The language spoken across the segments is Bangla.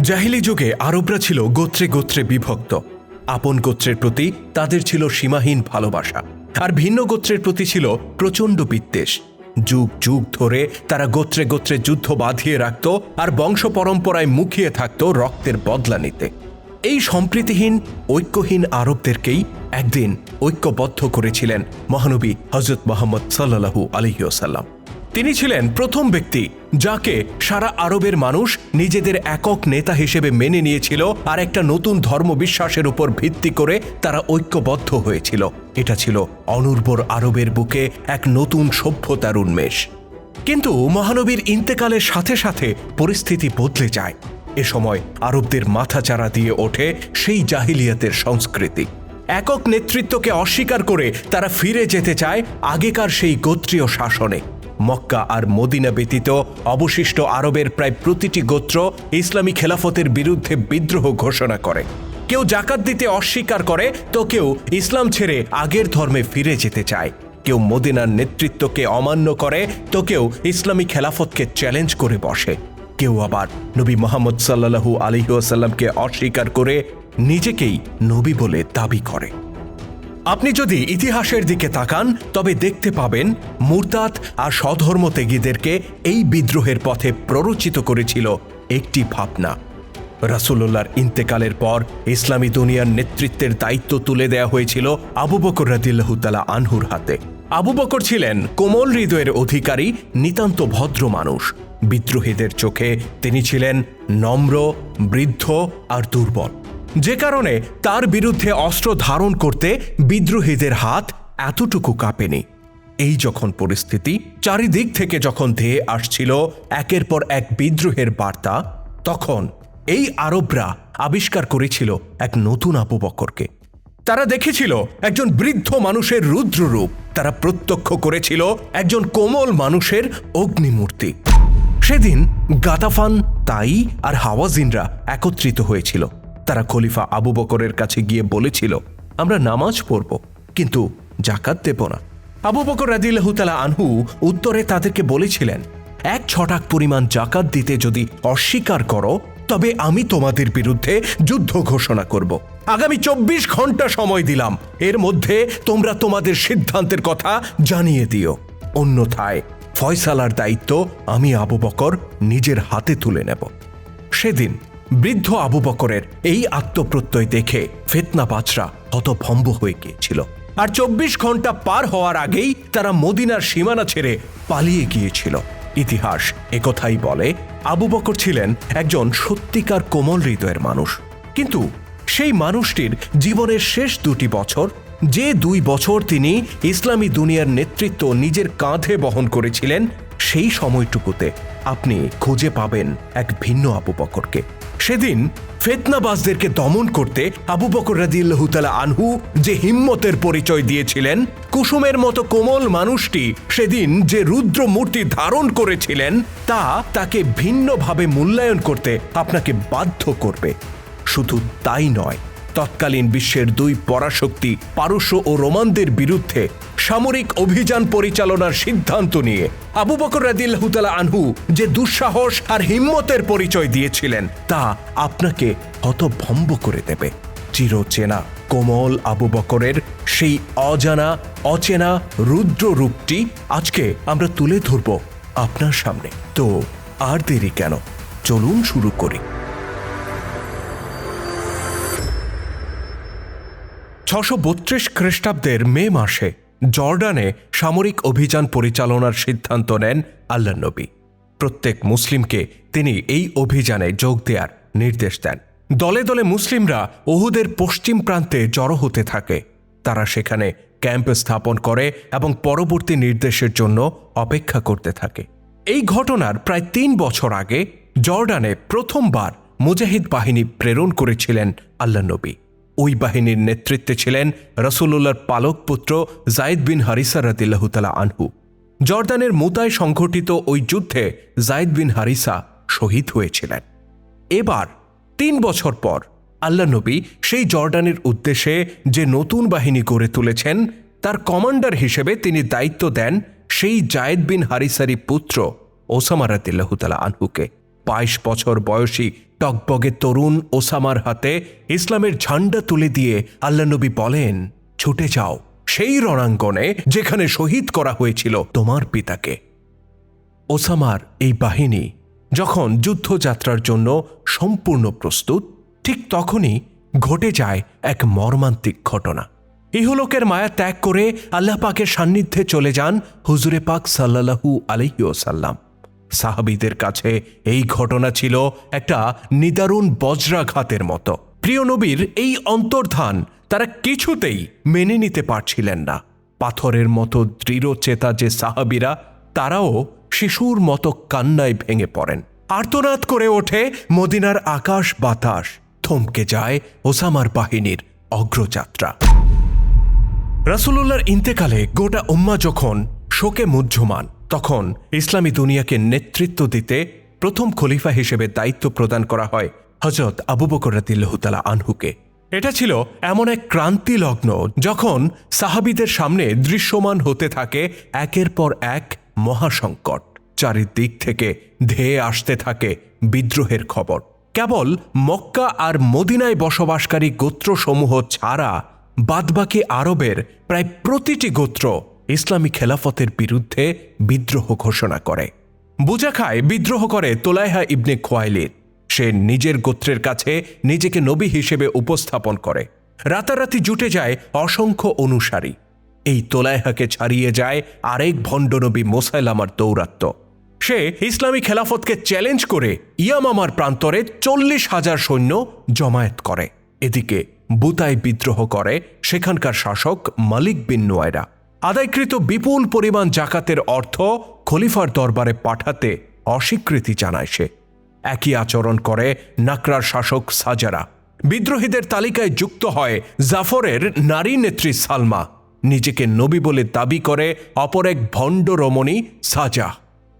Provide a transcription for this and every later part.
জাহিলি যুগে আরবরা ছিল গোত্রে গোত্রে বিভক্ত। আপন গোত্রের প্রতি তাদের ছিল সীমাহীন ভালোবাসা। আর ভিন্ন গোত্রের প্রতি ছিল প্রচণ্ড বিদ্বেষ। যুগ যুগ ধরে তারা গোত্রে গোত্রে যুদ্ধ বাঁধিয়ে রাখত আর বংশ পরম্পরায় মুখিয়ে থাকত রক্তের বদলা নিতে। এই সম্প্রীতিহীন, ঐক্যহীন আরবদেরকেই একদিন ঐক্যবদ্ধ করেছিলেন মহানবী হজরত মোহাম্মদ সাল্লাহু আলহিউসাল্লাম তিনি ছিলেন প্রথম ব্যক্তি যাকে সারা আরবের মানুষ নিজেদের একক নেতা হিসেবে মেনে নিয়েছিল আর একটা নতুন ধর্ম বিশ্বাসের উপর ভিত্তি করে তারা ঐক্যবদ্ধ হয়েছিল। এটা ছিল অনুর্বর আরবের বুকে এক নতুন সভ্যতার উন্মেষ। কিন্তু মহানবীর ইন্তেকালের সাথে সাথে পরিস্থিতি বদলে যায়। এ সময় আরবদের মাথাচাড়া দিয়ে ওঠে সেই জাহিলিয়াতের সংস্কৃতি। একক নেতৃত্বকে অস্বীকার করে তারা ফিরে যেতে চায় আগেকার সেই গোত্রীয় শাসনে। মক্কা আর মদিনা ব্যতীত অবশিষ্ট আরবের প্রায় প্রতিটি গোত্র ইসলামী খেলাফতের বিরুদ্ধে বিদ্রোহ ঘোষণা করে। কেউ জাকাত দিতে অস্বীকার করে, তো কেউ ইসলাম ছেড়ে আগের ধর্মে ফিরে যেতে চায়। কেউ মদিনার নেতৃত্বকে অমান্য করে, তো কেউ ইসলামী খেলাফতকে চ্যালেঞ্জ করে বসে। কেউ আবার নবী মোহাম্মদ সাল্লাহু আলহিউসাল্লামকে অস্বীকার করে নিজেকেই নবী বলে দাবি করে। আপনি যদি ইতিহাসের দিকে তাকান, তবে দেখতে পাবেন মুরতাত আর স্বধর্ম ত্যাগীদেরকে এই বিদ্রোহের পথে প্ররোচিত করেছিল একটি ভাবনা। রাসুল্লাহর ইন্তেকালের পর ইসলামী দুনিয়ার নেতৃত্বের দায়িত্ব তুলে দেয়া হয়েছিল আবু বকর রাদিল্লাহুতালা আনহুর হাতে। আবু বকর ছিলেন কোমল হৃদয়ের অধিকারী, নিতান্ত ভদ্র মানুষ। বিদ্রোহীদের চোখে তিনি ছিলেন নম্র, বৃদ্ধ আর দুর্বল। যে কারণে তার বিরুদ্ধে অস্ত্র ধারণ করতে বিদ্রোহীদের হাত এতটুকু কাঁপেনি। এই যখন পরিস্থিতি, চারিদিক থেকে যখন ধেয়ে আসছিল একের পর এক বিদ্রোহের বার্তা, তখন এই আরবরা আবিষ্কার করেছিল এক নতুন আবু বকরকে তারা দেখেছিল একজন বৃদ্ধ মানুষের রুদ্ররূপ তারা প্রত্যক্ষ করেছিল একজন কোমল মানুষের অগ্নিমূর্তি। সেদিন গাতাফান, তাই আর হাওয়াজিনরা একত্রিত হয়েছিল। তারা খলিফা আবু বকরের কাছে গিয়ে বলেছিল, আমরা নামাজ পড়ব, কিন্তু জাকাত দেব না। আবু বকর রাদিল্লাহুতালা আনহু উত্তরে তাদেরকে বলেছিলেন, এক ছটাক পরিমাণ জাকাত দিতে যদি অস্বীকার করো, তবে আমি তোমাদের বিরুদ্ধে যুদ্ধ ঘোষণা করব। আগামী চব্বিশ ঘণ্টা সময় দিলাম। এর মধ্যে তোমরা তোমাদের সিদ্ধান্তের কথা জানিয়ে দিও। অন্যথায় ফয়সালার দায়িত্ব আমি আবু বকর নিজের হাতে তুলে নেব। সেদিন বৃদ্ধ আবু বকরের এই আত্মপ্রত্যয় দেখে ফেতনা বাজরা হতভম্ব হয়ে গিয়েছিল। আর চব্বিশ ঘণ্টা পার হওয়ার আগেই তারা মদিনার সীমানা ছেড়ে পালিয়ে গিয়েছিল। ইতিহাস একথাই বলে, আবু বকর ছিলেন একজন সত্যিকার কোমল হৃদয়ের মানুষ। কিন্তু সেই মানুষটির জীবনের শেষ দুটি বছর, যে দুই বছর তিনি ইসলামী দুনিয়ার নেতৃত্ব নিজের কাঁধে বহন করেছিলেন, সেই সময়টুকুতে আপনি খুঁজে পাবেন এক ভিন্ন আবু বকরকে। সেদিন ফেতনাবাজদেরকে দমন করতে আবু বকর রাজিউল্লাহতালা আনহু যে হিম্মতের পরিচয় দিয়েছিলেন, কুসুমের মতো কোমল মানুষটি সেদিন যে রুদ্র মূর্তি ধারণ করেছিলেন, তা তাকে ভিন্নভাবে মূল্যায়ন করতে আপনাকে বাধ্য করবে। শুধু তাই নয় তৎকালীন বিশ্বের দুই পরাশক্তি পারস্য ও রোমানদের বিরুদ্ধে সামরিক অভিযান পরিচালনার সিদ্ধান্ত নিয়ে। আবু বকর রাদিল্লাহুতালা আনহু যে দুঃসাহস আর হিম্মতের পরিচয় দিয়েছিলেন, তা আপনাকে হতভম্ব করে দেবে। চিরচেনা, কোমল আবু বকরের সেই অজানা, অচেনা রুদ্র রূপটি আজকে আমরা তুলে ধরব আপনার সামনে। তো আর দেরি কেন? চলুন শুরু করি। ছশো বত্রিশ খ্রিস্টাব্দের মে মাসে জর্ডানে সামরিক অভিযান পরিচালনার সিদ্ধান্ত নেন আল্লাহ নবী। প্রত্যেক মুসলিমকে তিনি এই অভিযানে যোগ দেওয়ার নির্দেশ দেন। দলে দলে মুসলিমরা ওহুদের পশ্চিম প্রান্তে জড়ো হতে থাকে। তারা সেখানে ক্যাম্প স্থাপন করে এবং পরবর্তী নির্দেশের জন্য অপেক্ষা করতে থাকে। এই ঘটনার প্রায় তিন বছর আগে জর্ডানে প্রথমবার মুজাহিদ বাহিনী প্রেরণ করেছিলেন আল্লাহ নবী। ওই বাহিনীর নেতৃত্বে ছিলেন রসুল্লাহর পালক পুত্র জায়দ বিন হারিসা রাদিল্লাহতালা আনহু। জর্দানের মুতায় সংঘটিত ওই যুদ্ধে জায়দ বিন হারিসা শহীদ হয়েছিলেন। এবার তিন বছর পর আল্লাহ নবী সেই জর্ডানের উদ্দেশ্যে যে নতুন বাহিনী গড়ে তুলেছেন, তার কমান্ডার হিসেবে তিনি দায়িত্ব দেন সেই জায়েদ বিন হারিসারি পুত্র ওসামা রাদিল্লাহতালা আনহুকে। বাইশ বছর বয়সী টকবগে তরুণ ওসামার হাতে ইসলামের ঝান্ডা তুলে দিয়ে আল্লাহ নবী বলেন, ছুটে যাও সেই রণাঙ্গনে যেখানে শহীদ করা হয়েছিল তোমার পিতাকে। ওসামার এই বাহিনী যখন যুদ্ধযাত্রার জন্য সম্পূর্ণ প্রস্তুত, ঠিক তখনই ঘটে যায় এক মর্মান্তিক ঘটনা। ইহলোকের মায়া ত্যাগ করে আল্লাহ পাকের সান্নিধ্যে চলে যান হুজুরে পাক সাল্লাহু আলহিউসাল্লাম সাহাবিদের কাছে এই ঘটনা ছিল একটা নিদারুণ বজ্রাঘাতের মতো। প্রিয় নবীর এই অন্তর্ধান তারা কিছুতেই মেনে নিতে পারছিলেন না। পাথরের মতো দৃঢ় চেতা যে সাহাবিরা, তারাও শিশুর মতো কান্নায় ভেঙে পড়েন। আর্তনাদ করে ওঠে মদিনার আকাশ বাতাস, থমকে যায় ওসামার বাহিনীর অগ্রযাত্রা। রাসুলুল্লাহর ইন্তেকালে গোটা উম্মা যখন শোকে মুহ্যমান তখন ইসলামী দুনিয়াকে নেতৃত্ব দিতে প্রথম খলিফা হিসেবে দায়িত্ব প্রদান করা হয় হজরত আবু বকর রাদিল্লাহতালা আনহুকে। এটা ছিল এমন এক ক্রান্তি লগ্ন যখন সাহাবিদের সামনে দৃশ্যমান হতে থাকে একের পর এক মহাসংকট। চারিদিক থেকে ধেয়ে আসতে থাকে বিদ্রোহের খবর। কেবল মক্কা আর মদিনায় বসবাসকারী গোত্রসমূহ ছাড়া বাদবাকি আরবের প্রায় প্রতিটি গোত্র ইসলামী খেলাফতের বিরুদ্ধে বিদ্রোহ ঘোষণা করে। বুজাখায় বিদ্রোহ করে তোলাইহা ইবনে খোয়াইলিদ। সে নিজের গোত্রের কাছে নিজেকে নবী হিসেবে উপস্থাপন করে। রাতারাতি জুটে যায় অসংখ্য অনুসারী। এই তোলাইহাকে ছাড়িয়ে যায় আরেক ভণ্ডনবী মোসাইলামার দৌরাত্ম্য সে ইসলামী খেলাফতকে চ্যালেঞ্জ করে ইয়ামামার প্রান্তরে চল্লিশ হাজার সৈন্য জমায়েত করে। এদিকে বুতায় বিদ্রোহ করে সেখানকার শাসক মালিক বিন নোয়েরা আদায়কৃত বিপুল পরিমাণ জাকাতের অর্থ খলিফার দরবারে পাঠাতে অস্বীকৃতি জানায় সে। একই আচরণ করে নাকরার শাসক সাজারা। বিদ্রোহীদের তালিকায় যুক্ত হয় জাফরের নারী নেত্রী সালমা। নিজেকে নবী বলে দাবি করে অপর এক ভণ্ড রমণী সাজা।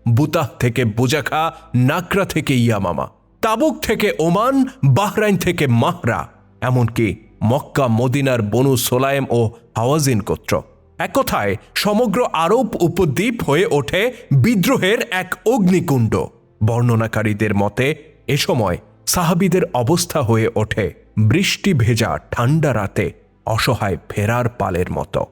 বুতাহ থেকে বুজাখা, নাকরা থেকে ইয়ামামা। তাবুক থেকে ওমান, বাহরাইন থেকে মাহরা। এমনকি মক্কা, মদিনার বনু সোলায়েম ও হাওয়াজিন গোত্র। এক কথায়, সমগ্র আরব উপদ্বীপ হয়ে ওঠে বিদ্রোহের এক অগ্নিকুণ্ড। বর্ণনাকারীদের মতে, এ সময় সাহাবিদের অবস্থা হয়ে ওঠে বৃষ্টি ভেজা ঠান্ডা রাতে অসহায় ফেরার পালের মতো।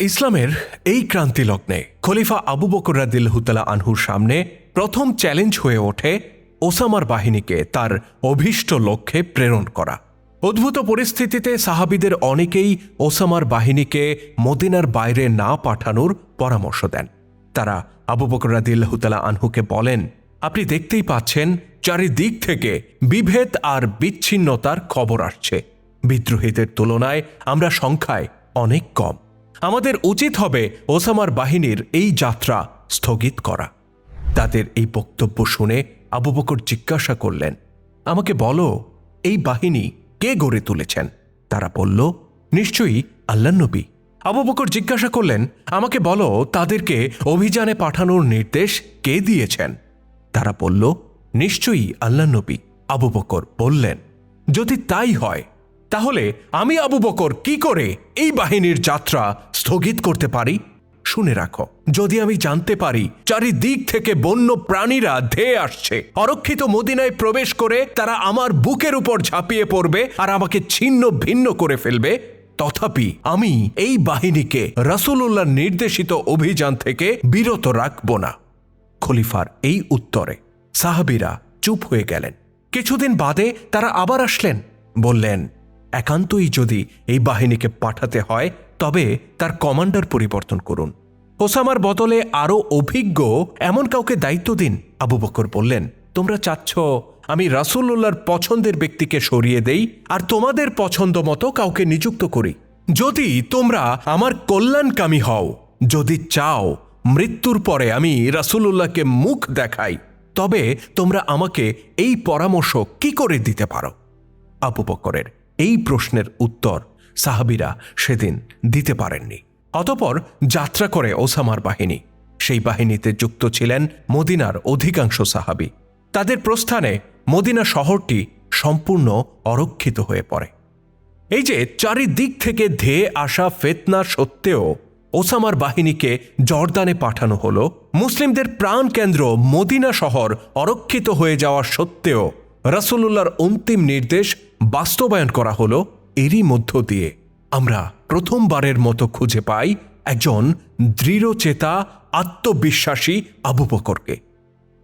ইসলামের এই ক্রান্তি লগ্নে খলিফা আবু বকর রাদিল্লাহুতালা আনহুর সামনে প্রথম চ্যালেঞ্জ হয়ে ওঠে ওসামার বাহিনীকে তার অভীষ্ট লক্ষ্যে প্রেরণ করা। অদ্ভুত পরিস্থিতিতে সাহাবিদের অনেকেই ওসামার বাহিনীকে মদিনার বাইরে না পাঠানোর পরামর্শ দেন। তারা আবু বকর রাদিল্লাহুতালা আনহুকে বলেন, আপনি দেখতেই পাচ্ছেন, চারিদিক থেকে বিভেদ আর বিচ্ছিন্নতার খবর আসছে। বিদ্রোহীদের তুলনায় আমরা সংখ্যায় অনেক কম। আমাদের উচিত হবে ওসামার বাহিনীর এই যাত্রা স্থগিত করা। তাদের এই বক্তব্য শুনে আবু বকর জিজ্ঞাসা করলেন, আমাকে বলো, এই বাহিনী কে গড়ে তুলেছেন? তারা বলল, নিশ্চয়ই আল্লাহ নবী। আবু বকর জিজ্ঞাসা করলেন, আমাকে বলো, তাদেরকে অভিযানে পাঠানোর নির্দেশ কে দিয়েছেন? তারা বলল, নিশ্চয়ই আল্লাহ নবী। আবু বকর বললেন, যদি তাই হয়, তাহলে আমি আবু বকর কি করে এই বাহিনীর যাত্রা স্থগিত করতে পারি? শুনে রাখো। যদি আমি জানতে পারি, চারিদিক থেকে বন্য প্রাণীরা ধেয়ে আসছে। অরক্ষিত মদিনায় প্রবেশ করে তারা আমার বুকের উপর ঝাঁপিয়ে পড়বে আর আমাকে ছিন্ন ভিন্ন করে ফেলবে। তথাপি আমি এই বাহিনীকে রাসূলুল্লাহর নির্দেশিত অভিযান থেকে বিরত রাখব না। খলিফার এই উত্তরে সাহাবিরা চুপ হয়ে গেলেন। কিছুদিন বাদে তারা আবার আসলেন। বললেন, একান্তই যদি এই বাহিনীকে পাঠাতে হয়, তবে তার কমান্ডার পরিবর্তন করুন। ওসামার বদলে আরও অভিজ্ঞ এমন কাউকে দায়িত্ব দিন, আবু বকর বললেন, তোমরা চাচ্ছ আমি রাসূলুল্লাহর পছন্দের ব্যক্তিকে সরিয়ে দেই আর তোমাদের পছন্দ মতো কাউকে নিযুক্ত করি। যদি তোমরা আমার কল্যাণকামী হও, যদি চাও মৃত্যুর পরে আমি রাসূলুল্লাহকে মুখ দেখাই, তবে তোমরা আমাকে এই পরামর্শ কি করে দিতে পারো? আবু বকরের এই প্রশ্নের উত্তর সাহাবিরা সেদিন দিতে পারেননি। অতপর যাত্রা করে ওসামার বাহিনী। সেই বাহিনীতে যুক্ত ছিলেন মদিনার অধিকাংশ সাহাবি। তাদের প্রস্থানে মদিনা শহরটি সম্পূর্ণ অরক্ষিত হয়ে পড়ে। এই যে চারিদিক থেকে ধেয়ে আসা ফেতনা সত্ত্বেও ওসামার বাহিনীকে জর্দানে পাঠানো হলো, মুসলিমদের প্রাণ কেন্দ্র মদিনা শহর অরক্ষিত হয়ে যাওয়া সত্ত্বেও রাসূলুল্লাহর অন্তিম নির্দেশ বাস্তবায়ন করা হলো। এরই মধ্য দিয়ে আমরা প্রথমবারের মতো খুঁজে পাই একজন দৃঢ়চেতা, আত্মবিশ্বাসী আবু বকরকে।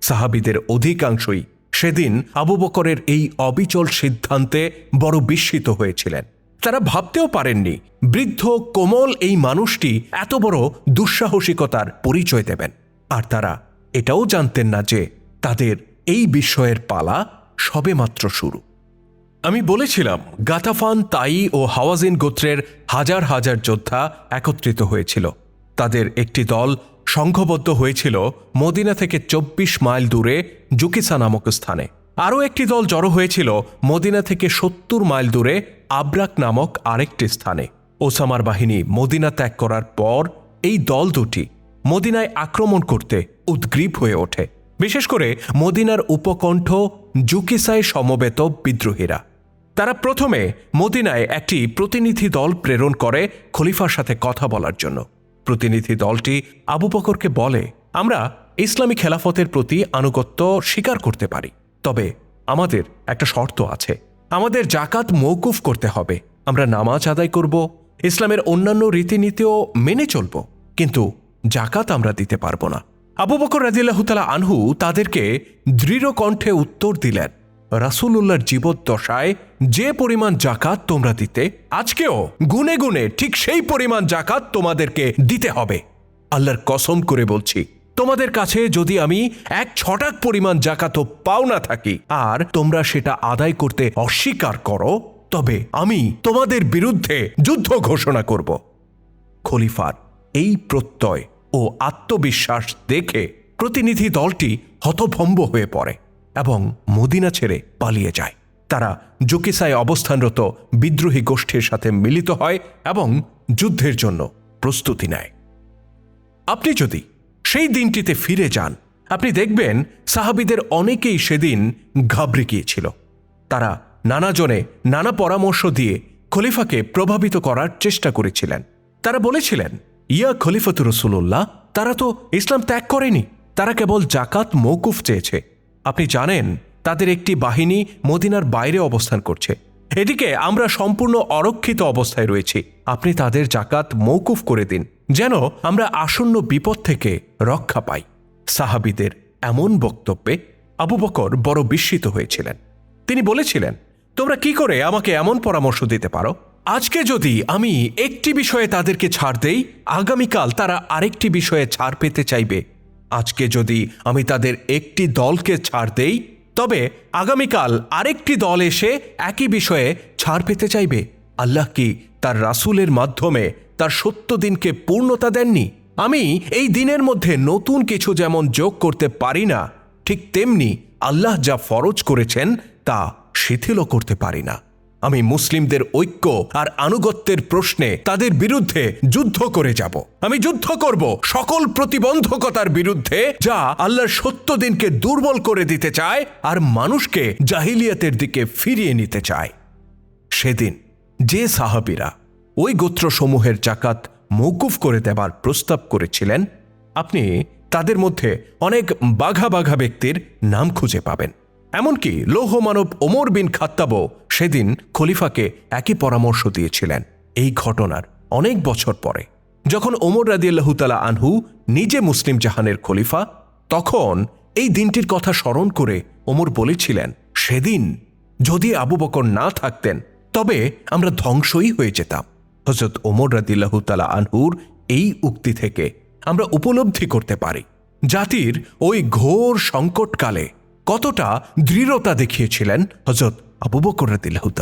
সাহাবিদের অধিকাংশই সেদিন আবু বকরের এই অবিচল সিদ্ধান্তে বড় বিস্মিত হয়েছিলেন। তারা ভাবতেও পারেননি, বৃদ্ধ, কোমল এই মানুষটি এত বড় দুঃসাহসিকতার পরিচয় দেবেন। আর তারা এটাও জানতেন না যে তাদের এই বিস্ময়ের পালা সবেমাত্র শুরু। আমি বলেছিলাম, গাতাফান, তাই ও হাওয়াজিন গোত্রের হাজার হাজার যোদ্ধা একত্রিত হয়েছিল। তাদের একটি দল সংঘবদ্ধ হয়েছিল মদিনা থেকে চব্বিশ মাইল দূরে জুকিসা নামক স্থানে। আরও একটি দল জড়ো হয়েছিল মদিনা থেকে সত্তর মাইল দূরে আব্রাক নামক আরেকটি স্থানে। ওসামার বাহিনী মদিনা ত্যাগ করার পর এই দল দুটি মদিনায় আক্রমণ করতে উদ্গ্রীব হয়ে ওঠে। বিশেষ করে মদিনার উপকণ্ঠ জুকিসায় সমবেত বিদ্রোহীরা। তারা প্রথমে মদিনায় একটি প্রতিনিধি দল প্রেরণ করে খলিফার সাথে কথা বলার জন্য। প্রতিনিধি দলটি আবু বকরকে বলে, আমরা ইসলামী খেলাফতের প্রতি আনুগত্য স্বীকার করতে পারি, তবে আমাদের একটা শর্ত আছে। আমাদের জাকাত মৌকুফ করতে হবে। আমরা নামাজ আদায় করব, ইসলামের অন্যান্য রীতিনীতিও মেনে চলব, কিন্তু জাকাত আমরা দিতে পারব না। আবু বকর রাজিল্লাহতালা আনহু তাদেরকে দৃঢ় কণ্ঠে উত্তর দিলেন, রাসূলুল্লাহর জীবদ্দশায় যে পরিমাণ জাকাত তোমরা দিতে, আজকেও গুনে গুনে ঠিক সেই পরিমাণ জাকাত তোমাদেরকে দিতে হবে। আল্লাহর কসম করে বলছি, তোমাদের কাছে যদি আমি এক ছটাক পরিমাণ জাকাতও পাও না থাকি আর তোমরা সেটা আদায় করতে অস্বীকার করো, তবে আমি তোমাদের বিরুদ্ধে যুদ্ধ ঘোষণা করব। খলিফার এই প্রত্যয় ও আত্মবিশ্বাস দেখে প্রতিনিধি দলটি হতভম্ব হয়ে পড়ে এবং মদিনা ছেড়ে পালিয়ে যায়। তারা জুকিসায় অবস্থানরত বিদ্রোহী গোষ্ঠীর সাথে মিলিত হয় এবং যুদ্ধের জন্য প্রস্তুতি নেয়। আপনি যদি সেই দিনটিতে ফিরে যান, আপনি দেখবেন সাহাবিদের অনেকেই সেদিন ঘাবড়ে গিয়েছিল। তারা নানাজনে নানা পরামর্শ দিয়ে খলিফাকে প্রভাবিত করার চেষ্টা করেছিলেন। তারা বলেছিলেন ইয়া খলিফত রসুল্লাহ তারা তো ইসলাম ত্যাগ করেনি, তারা কেবল জাকাত মৌকুফ চেয়েছে। আপনি জানেন, তাদের একটি বাহিনী মদিনার বাইরে অবস্থান করছে। এদিকে আমরা সম্পূর্ণ অরক্ষিত অবস্থায় রয়েছি। আপনি তাদের জাকাত মৌকুফ করে দিন, যেন আমরা আসন্ন বিপদ থেকে রক্ষা পাই। সাহাবিদের এমন বক্তব্যে আবু বকর বড় বিস্মিত হয়েছিলেন। তিনি বলেছিলেন, তোমরা কি করে আমাকে এমন পরামর্শ দিতে পারো? আজকে যদি আমি একটি বিষয়ে তাদেরকে ছাড় দেই, আগামীকাল তারা আরেকটি বিষয়ে ছাড় পেতে চাইবে। আজকে যদি আমি তাদের একটি দলকে ছাড় দেই, তবে আগামীকাল আরেকটি দল এসে একই বিষয়ে ছাড় পেতে চাইবে। আল্লাহ কি তার রাসূলের মাধ্যমে তার সত্য দিনকে পূর্ণতা দেননি? আমি এই দিনের মধ্যে নতুন কিছু যেমন যোগ করতে পারি না, ঠিক তেমনি আল্লাহ যা ফরজ করেছেন তা শিথিলও করতে পারি না। আমি মুসলিমদের ঐক্য আর আনুগত্যের প্রশ্নে তাদের বিরুদ্ধে যুদ্ধ করে যাব। আমি যুদ্ধ করব সকল প্রতিবন্ধকতার বিরুদ্ধে যা আল্লাহর সত্য দিনকে দুর্বল করে দিতে চায় আর মানুষকে জাহিলিয়াতের দিকে ফিরিয়ে নিতে চায়। সেদিন যে সাহাবিরা ওই গোত্রসমূহের জাকাত মৌকুফ করে দেবার প্রস্তাব করেছিলেন, আপনি তাদের মধ্যে অনেক বাঘা বাঘা ব্যক্তির নাম খুঁজে পাবেন। এমনকি লৌহমানব ওমর বিন খাত্তাবও সেদিন খলিফাকে একই পরামর্শ দিয়েছিলেন এই ঘটনার অনেক বছর পরে। যখন ওমর রাদিয়াল্লাহুতালা আনহু নিজে মুসলিম জাহানের খলিফা, তখন এই দিনটির কথা স্মরণ করে ওমর বলেছিলেন, সেদিন যদি আবু বকর না থাকতেন, তবে আমরা ধ্বংসই হয়ে যেতাম। হজরত ওমর রাদিল্লাহুতালা আনহুর এই উক্তি থেকে আমরা উপলব্ধি করতে পারি। জাতির ওই ঘোর সংকটকালে কতটা দৃঢ়তা দেখিয়েছিলেন হজরত আবু বকর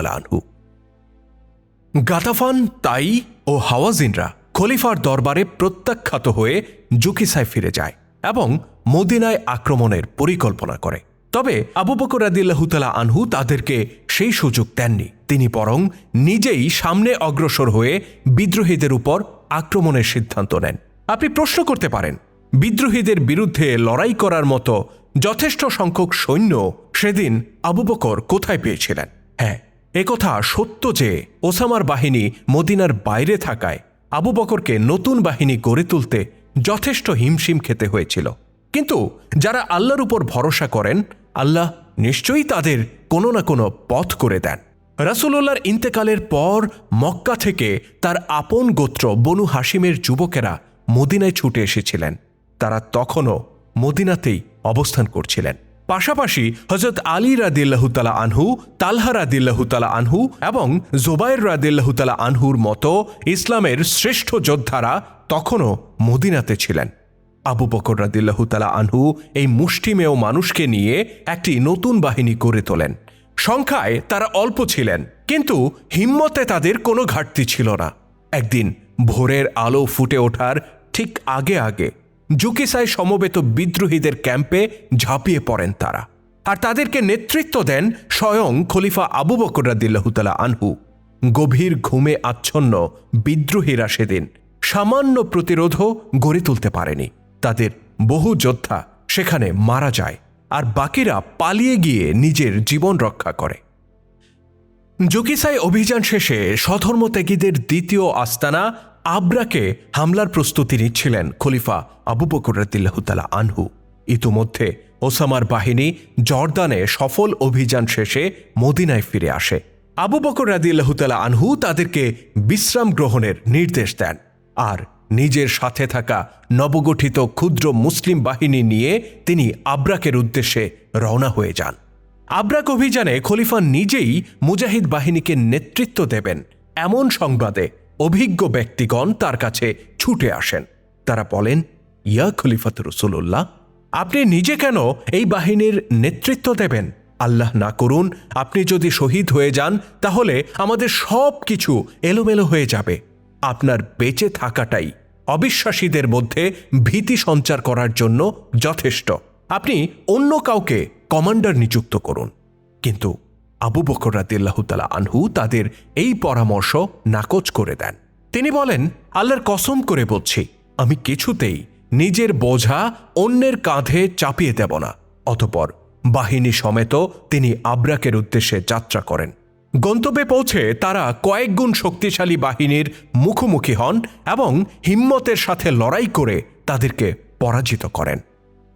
আনহু। গাতাফান, তাই ও হাওয়াজিনরা খলিফার দরবারে প্রত্যাখ্যাত হয়ে জুকিসায় ফিরে যায় এবং মদিনায় আক্রমণের পরিকল্পনা করে। তবে আবু বকর রাদিল্লাহুতালা আনহু তাদেরকে সেই সুযোগ দেননি। তিনি বরং নিজেই সামনে অগ্রসর হয়ে বিদ্রোহীদের উপর আক্রমণের সিদ্ধান্ত নেন। আপনি প্রশ্ন করতে পারেন, বিদ্রোহীদের বিরুদ্ধে লড়াই করার মতো যথেষ্ট সংখ্যক সৈন্য সেদিন আবু বকর কোথায় পেয়েছিলেন? হ্যাঁ একথা সত্য যে ওসামার বাহিনী মদিনার বাইরে থাকায় আবু বকরকে নতুন বাহিনী গড়ে তুলতে যথেষ্ট হিমশিম খেতে হয়েছিল। কিন্তু যারা আল্লাহর উপর ভরসা করেন, আল্লাহ নিশ্চয়ই তাদের কোনো না কোনো পথ করে দেন। রাসূলুল্লাহর ইন্তেকালের পর মক্কা থেকে তার আপন গোত্র বনু হাসিমের যুবকেরা মদিনায় ছুটে এসেছিলেন। তারা তখনও মদিনাতেই অবস্থান করছিলেন। পাশাপাশি হজরত আলী রাদিল্লাহুতালা আনহু, তালহা রাদিল্লাহুতালা আনহু এবং জোবাইর রাদিল্লাহুতালা আনহুর মতো ইসলামের শ্রেষ্ঠ যোদ্ধারা তখনও মদিনাতে ছিলেন। আবু বকর রাদিল্লাহুতালা আনহু এই মুষ্টিমেয় মানুষকে নিয়ে একটি নতুন বাহিনী গড়ে তোলেন। সংখ্যায় তারা অল্প ছিলেন, কিন্তু হিম্মতে তাদের কোনো ঘাটতি ছিল না। একদিন ভোরের আলো ফুটে ওঠার ঠিক আগে আগে জুকিসায় সমবেত বিদ্রোহীদের ক্যাম্পে ঝাঁপিয়ে পড়েন তারা। আর তাদেরকে নেতৃত্ব দেন স্বয়ং খলিফা আবু বকর রাদিল্লাহুতালা আনহু। গভীর ঘুমে আচ্ছন্ন বিদ্রোহীরা সেদিন সামান্য প্রতিরোধও গড়ে তুলতে পারেনি। তাদের বহু যোদ্ধা সেখানে মারা যায় আর বাকিরা পালিয়ে গিয়ে নিজের জীবন রক্ষা করে। জুকিসাই অভিযান শেষে সধর্ম ত্যাগীদের দ্বিতীয় আস্তানা আব্রাকে হামলার প্রস্তুতি নিচ্ছিলেন খলিফা আবু বকর রাদিল্লাহুতালা আনহু। ইতোমধ্যে ওসামার বাহিনী জর্দানে সফল অভিযান শেষে মদিনায় ফিরে আসে। আবু বকর রাদিল্লাহুতালা আনহু তাদেরকে বিশ্রাম গ্রহণের নির্দেশ দেন। আর নিজের সাথে থাকা নবগঠিত ক্ষুদ্র মুসলিম বাহিনী নিয়ে তিনি আব্রাকের উদ্দেশ্যে রওনা হয়ে যান। আব্রাক অভিযানে খলিফা নিজেই মুজাহিদ বাহিনীকে নেতৃত্ব দেবেন। এমন সংবাদে অভিজ্ঞ ব্যক্তিগণ তার কাছে ছুটে আসেন। তারা বলেন, ইয়া খলিফাত রসুল্লাহ আপনি নিজে কেন এই বাহিনীর নেতৃত্ব দেবেন? আল্লাহ না করুন, আপনি যদি শহীদ হয়ে যান, তাহলে আমাদের সব কিছু এলোমেলো হয়ে যাবে। আপনার বেঁচে থাকাটাই অবিশ্বাসীদের মধ্যে ভীতি সঞ্চার করার জন্য যথেষ্ট। আপনি অন্য কাউকে কমান্ডার নিযুক্ত করুন। কিন্তু আবু বকর রাদিল্লাহ তালা আনহু তাদের এই পরামর্শ নাকচ করে দেন। তিনি বলেন, আল্লাহর কসম করে বলছি, আমি কিছুতেই নিজের বোঝা অন্যের কাঁধে চাপিয়ে দেব না। অতপর বাহিনী সমেত তিনি আব্রাকের উদ্দেশ্যে যাত্রা করেন। গন্তব্যে পৌঁছে তারা কয়েকগুণ শক্তিশালী বাহিনীর মুখোমুখি হন এবং হিম্মতের সাথে লড়াই করে তাদেরকে পরাজিত করেন।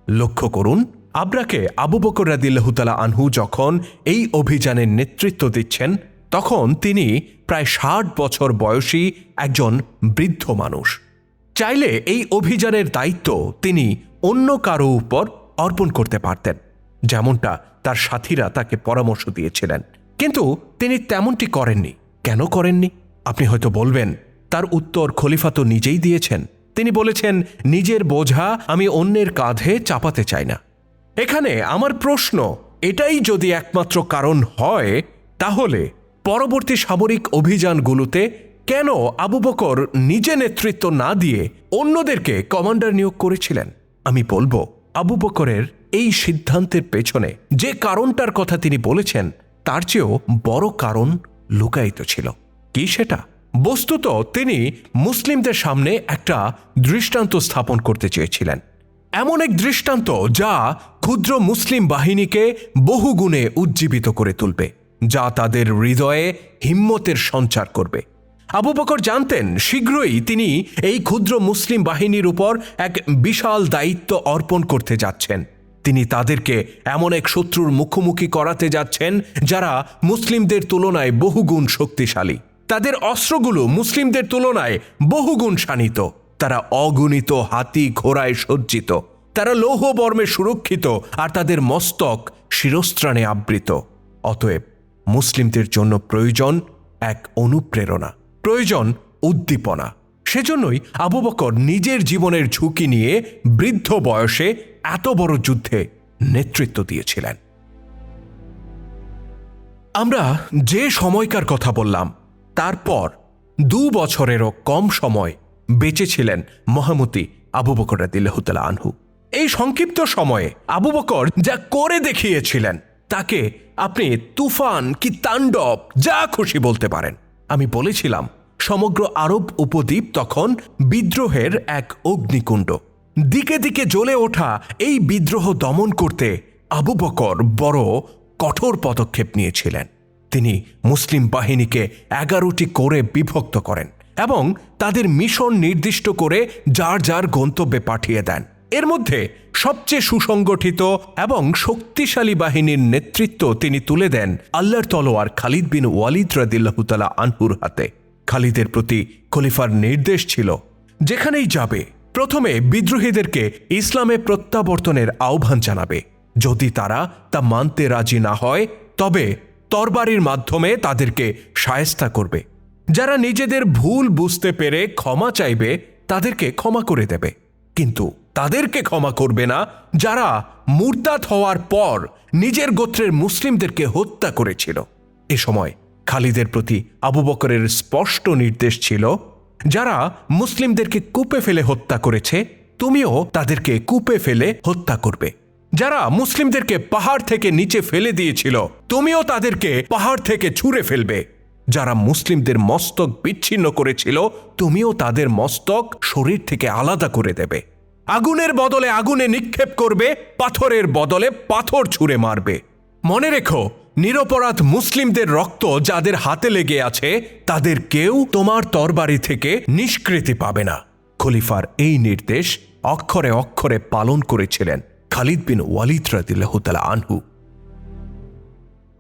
লক্ষ্য করুন আব্রাকে আবু বকর রাদিল্লাহুতালা আনহু যখন এই অভিযানের নেতৃত্ব দিচ্ছেন, তখন তিনি প্রায় ষাট বছর বয়সী একজন বৃদ্ধ মানুষ। চাইলে এই অভিযানের দায়িত্ব তিনি অন্য কারও উপর অর্পণ করতে পারতেন, যেমনটা তার সাথীরা তাকে পরামর্শ দিয়েছিলেন। কিন্তু তিনি তেমনটি করেননি। কেন করেননি? আপনি হয়তো বলবেন, তার উত্তর খলিফা তো নিজেই দিয়েছেন। তিনি বলেছেন, নিজের বোঝা আমি অন্যের কাঁধে চাপাতে চাই না। এখানে আমার প্রশ্ন, এটাই যদি একমাত্র কারণ হয়, তাহলে পরবর্তী সামরিক অভিযানগুলোতে কেন আবু বকর নিজে নেতৃত্ব না দিয়ে অন্যদেরকে কমান্ডার নিয়োগ করেছিলেন? আমি বলব, আবু বকরের এই সিদ্ধান্তের পেছনে যে কারণটার কথা তিনি বলেছেন, তার চেয়েও বড় কারণ লুকায়িত ছিল। কি সেটা? বস্তুত তিনি মুসলিমদের সামনে একটা দৃষ্টান্ত স্থাপন করতে চেয়েছিলেন। এমন এক দৃষ্টান্ত যা ক্ষুদ্র মুসলিম বাহিনীকে বহুগুণে উজ্জীবিত করে তুলবে, যা তাদের হৃদয়ে হিম্মতের সঞ্চার করবে। আবু বকর জানতেন, শীঘ্রই তিনি এই ক্ষুদ্র মুসলিম বাহিনীর উপর এক বিশাল দায়িত্ব অর্পণ করতে যাচ্ছেন। তিনি তাদেরকে এমন এক শত্রুর মুখোমুখি করাতে যাচ্ছেন, যারা মুসলিমদের তুলনায় বহুগুণ শক্তিশালী। তাদের অস্ত্রগুলো মুসলিমদের তুলনায় বহুগুণ শানিত। তারা অগণিত হাতি ঘোড়ায় সজ্জিত। তারা লৌহ বর্মে সুরক্ষিত আর তাদের মস্তক শিরস্ত্রাণে আবৃত। অতএব মুসলিমদের জন্য প্রয়োজন এক অনুপ্রেরণা, প্রয়োজন উদ্দীপনা। সেজন্যই আবু বকর নিজের জীবনের ঝুঁকি নিয়ে বৃদ্ধ বয়সে এত বড় যুদ্ধে নেতৃত্ব দিয়েছিলেন। আমরা যে সময়কার কথা বললাম, তারপর দু বছরেরও কম সময় বেঁচে ছিলেন মহামতি আবু বকর রাদিল্লাহুতালা আনহু। এই সংক্ষিপ্ত সময়ে আবু বকর যা করে দেখিয়েছিলেন, তাকে আপনি তুফান কি তাণ্ডব যা খুশি বলতে পারেন। আমি বলেছিলাম, সমগ্র আরব উপদ্বীপ তখন বিদ্রোহের এক অগ্নিকুণ্ড। দিকে দিকে জ্বলে ওঠা এই বিদ্রোহ দমন করতে আবু বকর বড় কঠোর পদক্ষেপ নিয়েছিলেন। তিনি মুসলিম বাহিনীকে এগারোটি করে বিভক্ত করেন। এবং তাদের মিশন নির্দিষ্ট করে যার যার গন্তব্যে পাঠিয়ে দেন। এর মধ্যে সবচেয়ে সুসংগঠিত এবং শক্তিশালী বাহিনীর নেতৃত্ব তিনি তুলে দেন আল্লাহর তলোয়ার খালিদ বিন ওয়ালিদ রাদিল্লাহুতালা আনহুর হাতে। খালিদের প্রতি খলিফার নির্দেশ ছিল, যেখানেই যাবে, প্রথমে বিদ্রোহীদেরকে ইসলামে প্রত্যাবর্তনের আহ্বান জানাবে। যদি তারা তা মানতে রাজি না হয়, তবে তরবারির মাধ্যমে তাদেরকে সায়স্তা করবে। যারা নিজেদের ভুল বুঝতে পেরে ক্ষমা চাইবে, তাদেরকে ক্ষমা করে দেবে। কিন্তু তাদেরকে ক্ষমা করবে না যারা মুরতাদ হওয়ার পর নিজের গোত্রের মুসলিমদেরকে হত্যা করেছিল। এ সময় খালিদের প্রতি আবু বকরের স্পষ্ট নির্দেশ ছিল, যারা মুসলিমদেরকে কূপে ফেলে হত্যা করেছে, তুমিও তাদেরকে কূপে ফেলে হত্যা করবে। যারা মুসলিমদেরকে পাহাড় থেকে নিচে ফেলে দিয়েছিল, তুমিও তাদেরকে পাহাড় থেকে ছুঁড়ে ফেলবে। যারা মুসলিমদের মস্তক বিচ্ছিন্ন করেছিল, তুমিও তাদের মস্তক শরীর থেকে আলাদা করে দেবে। আগুনের বদলে আগুনে নিক্ষেপ করবে, পাথরের বদলে পাথর ছুঁড়ে মারবে। মনে রেখো, নিরপরাধ মুসলিমদের রক্ত যাদের হাতে লেগে আছে, তাদের কেউ তোমার তরবারি থেকে নিষ্কৃতি পাবে না। খলিফার এই নির্দেশ অক্ষরে অক্ষরে পালন করেছিলেন খালিদ বিন ওয়ালিদ রাদিল্লাহতালা আনহু।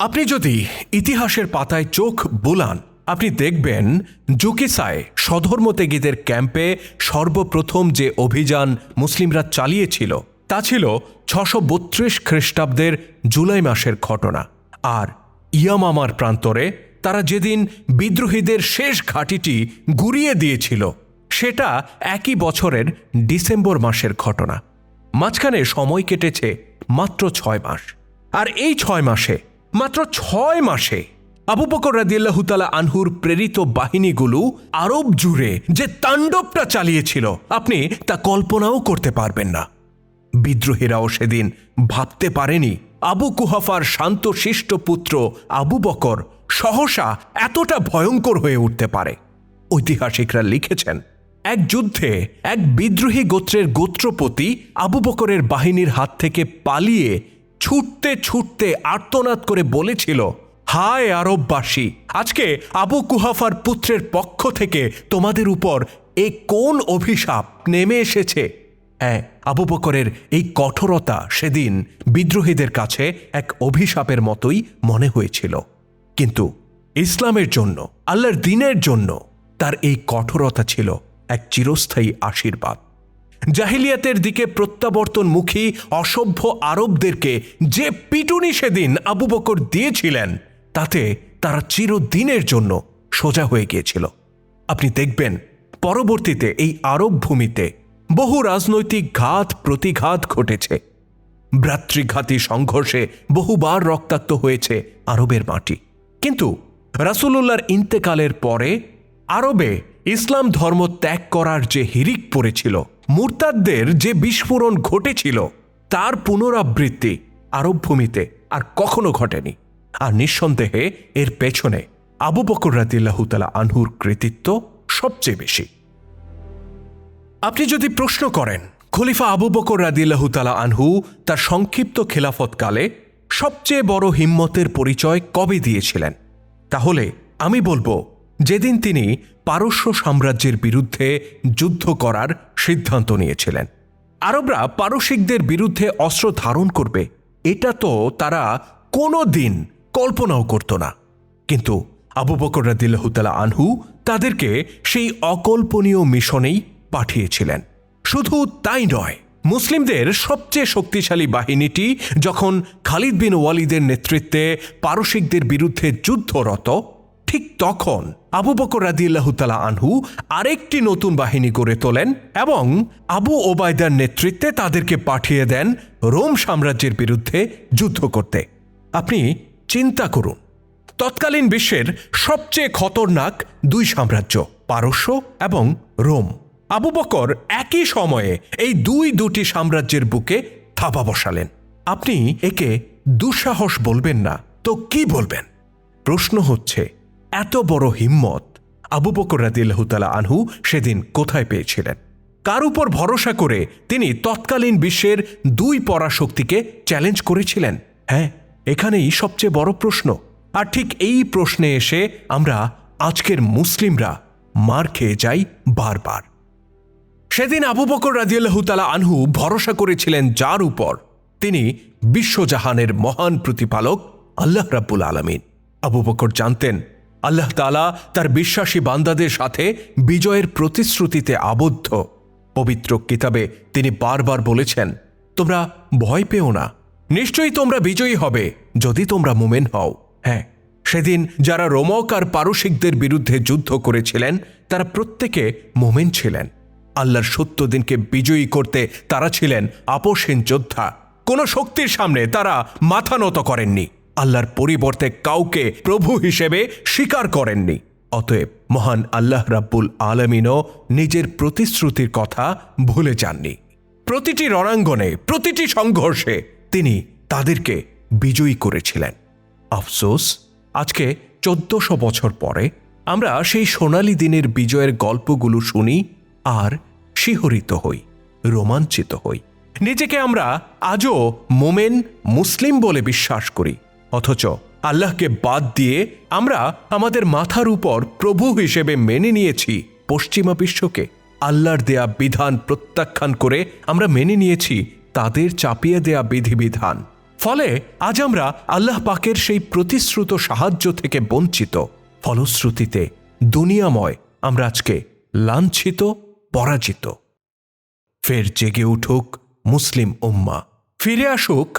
আপনি যদি ইতিহাসের পাতায় চোখ বুলান, আপনি দেখবেন জুকিসায় সধর্মতেগীদের ক্যাম্পে সর্বপ্রথম যে অভিযান মুসলিমরা চালিয়েছিল, তা ছিল ছশো বত্রিশ খ্রিস্টাব্দের জুলাই মাসের ঘটনা। আর ইয়ামামার প্রান্তরে তারা যেদিন বিদ্রোহীদের শেষ ঘাঁটিটি গুড়িয়ে দিয়েছিল, সেটা একই বছরের ডিসেম্বর মাসের ঘটনা। মাঝখানে সময় কেটেছে মাত্র ছয় মাস। আর এই ছয় মাসে মাত্র ছয় মাসে আবু বকর রাদিয়াল্লাহুতালা আনহুর প্রেরিত বাহিনীগুলো আরব জুড়ে যে তাণ্ডবটা চালিয়েছিল, আপনি তা কল্পনাও করতে পারবেন না। বিদ্রোহীরাও সেদিন ভাবতে পারেনি, আবু কুহাফার শান্ত শিষ্ট পুত্র আবু বকর সহসা এতটা ভয়ঙ্কর হয়ে উঠতে পারে। ঐতিহাসিকরা লিখেছেন, এক যুদ্ধে এক বিদ্রোহী গোত্রের গোত্রপতি আবু বকরের বাহিনীর হাত থেকে পালিয়ে ছুটতে ছুটতে আর্তনাদ করে বলেছিল, হায় আরববাসী, আজকে আবু কুহাফার পুত্রের পক্ষ থেকে তোমাদের উপর এ কোন অভিশাপ নেমে এসেছে? হ্যাঁ আবু বকরের এই কঠোরতা সেদিন বিদ্রোহীদের কাছে এক অভিশাপের মতোই মনে হয়েছিল। কিন্তু ইসলামের জন্য, আল্লাহর দিনের জন্য তার এই কঠোরতা ছিল এক চিরস্থায়ী আশীর্বাদ। জাহিলিয়াতের দিকে প্রত্যাবর্তনমুখী অসভ্য আরবদেরকে যে পিটুনি সেদিন আবু বকর দিয়েছিলেন, তাতে তারা চিরদিনের জন্য সোজা হয়ে গিয়েছিল। আপনি দেখবেন, পরবর্তীতে এই আরব ভূমিতে বহু রাজনৈতিক ঘাত প্রতিঘাত ঘটেছে। ভ্রাতৃঘাতী সংঘর্ষে বহুবার রক্তাক্ত হয়েছে আরবের মাটি। কিন্তু রাসূলুল্লাহর ইন্তেকালের পরে আরবে ইসলাম ধর্ম ত্যাগ করার যে হিরিক পড়েছিল মুরতাদদের যে বিস্ফোরণ ঘটেছিল, তার পুনরাবৃত্তি আরব ভূমিতে আর কখনো ঘটেনি। আর নিঃসন্দেহে এর পেছনে আবু বকর রাদিল্লাহুতালা আনহুর কৃতিত্ব সবচেয়ে বেশি। আপনি যদি প্রশ্ন করেন, খলিফা আবু বকর রাদিল্লাহুতালা আনহু তার সংক্ষিপ্ত খেলাফতকালে সবচেয়ে বড় হিম্মতের পরিচয় কবে দিয়েছিলেন? তাহলে আমি বলব যেদিন তিনি পারস্য সাম্রাজ্যের বিরুদ্ধে যুদ্ধ করার সিদ্ধান্ত নিয়েছিলেন। আরবরা পারসিকদের বিরুদ্ধে অস্ত্র ধারণ করবে, এটা তো তারা কোনো দিন কল্পনাও করত না। কিন্তু আবু বকর রাদিল্লাহুতালা আনহু তাদেরকে সেই অকল্পনীয় মিশনেই পাঠিয়েছিলেন। শুধু তাই নয়, মুসলিমদের সবচেয়ে শক্তিশালী বাহিনীটি যখন খালিদ বিন ওয়ালিদের নেতৃত্বে পারসিকদের বিরুদ্ধে যুদ্ধরত ঠিক তখন আবু বকর রাদিয়াল্লাহুতালা আনহু আরেকটি নতুন বাহিনী গড়ে তোলেন এবং আবু ওবায়দার নেতৃত্বে তাদেরকে পাঠিয়ে দেন রোম সাম্রাজ্যের বিরুদ্ধে যুদ্ধ করতে। আপনি চিন্তা করুন, তৎকালীন বিশ্বের সবচেয়ে খতরনাক দুই সাম্রাজ্য, পারস্য এবং রোম। আবু বকর একই সময়ে এই দুই দুটি সাম্রাজ্যের বুকে থাপা বসালেন। আপনি একে দুঃসাহস বলবেন না, তো কি বলবেন? প্রশ্ন হচ্ছে এত বড় হিম্মত আবু বকর রাদিল্লাহুতালা আনহু সেদিন কোথায় পেয়েছিলেন? কার উপর ভরসা করে তিনি তৎকালীন বিশ্বের দুই পরাশক্তিকে চ্যালেঞ্জ করেছিলেন? হ্যাঁ এখানেই সবচেয়ে বড় প্রশ্ন। আর ঠিক এই প্রশ্নে এসে আমরা আজকের মুসলিমরা মার খেয়ে যাই বারবার। সেদিন আবু বকর রাজিয়াল্লাহু তালা আনহু ভরসা করেছিলেন যার উপর। তিনি বিশ্বজাহানের মহান প্রতিপালক আল্লাহ রাব্বুল আলমিন। আবু বকর জানতেন আল্লাহ তালা তার বিশ্বাসী বান্দাদের সাথে বিজয়ের প্রতিশ্রুতিতে আবদ্ধ। পবিত্র কিতাবে তিনি বারবার বলেছেন, তোমরা ভয় পেও না। নিশ্চয়ই তোমরা বিজয়ী হবে যদি তোমরা মুমেন হও। হ্যাঁ সেদিন যারা রোমক আর পারসিকদের বিরুদ্ধে যুদ্ধ করেছিলেন, তারা প্রত্যেকে মোমেন ছিলেন। আল্লাহর সত্য দিনকে বিজয়ী করতে তারা ছিলেন আপোষহীন যোদ্ধা। কোনো শক্তির সামনে তারা মাথা নত করেননি। আল্লাহর পরিবর্তে কাউকে প্রভু হিসেবে স্বীকার করেননি। অতএব মহান আল্লাহ রাব্বুল আলমিনও নিজের প্রতিশ্রুতির কথা ভুলে যাননি। প্রতিটি রণাঙ্গনে, প্রতিটি সংঘর্ষে তিনি তাদেরকে বিজয়ী করেছিলেন। আফসোস, আজকে চোদ্দশো বছর পরে আমরা সেই সোনালী দিনের বিজয়ের গল্পগুলো শুনি আর শিহরিত হই, রোমাঞ্চিত হই। নিজেকে আমরা আজও মোমেন মুসলিম বলে বিশ্বাস করি। অথচ আল্লাহকে বাদ দিয়ে আমরা আমাদের মাথার উপর প্রভু হিসেবে মেনে নিয়েছি। পশ্চিমা বিশ্বকে আল্লাহর দেয়া বিধান প্রত্যাখ্যান করে আমরা মেনে নিয়েছি, তাদের চাপিয়ে দেয়া বিধিবিধান। ফলে আজ আমরা আল্লাহ পাকের সেই প্রতিশ্রুত সাহায্য থেকে বঞ্চিত। ফলশ্রুতিতে দুনিয়াময় আমরা আজকে লাঞ্ছিত, পরাজিত। ফের জেগে উঠুক মুসলিম উম্মা। ফিরে আসুক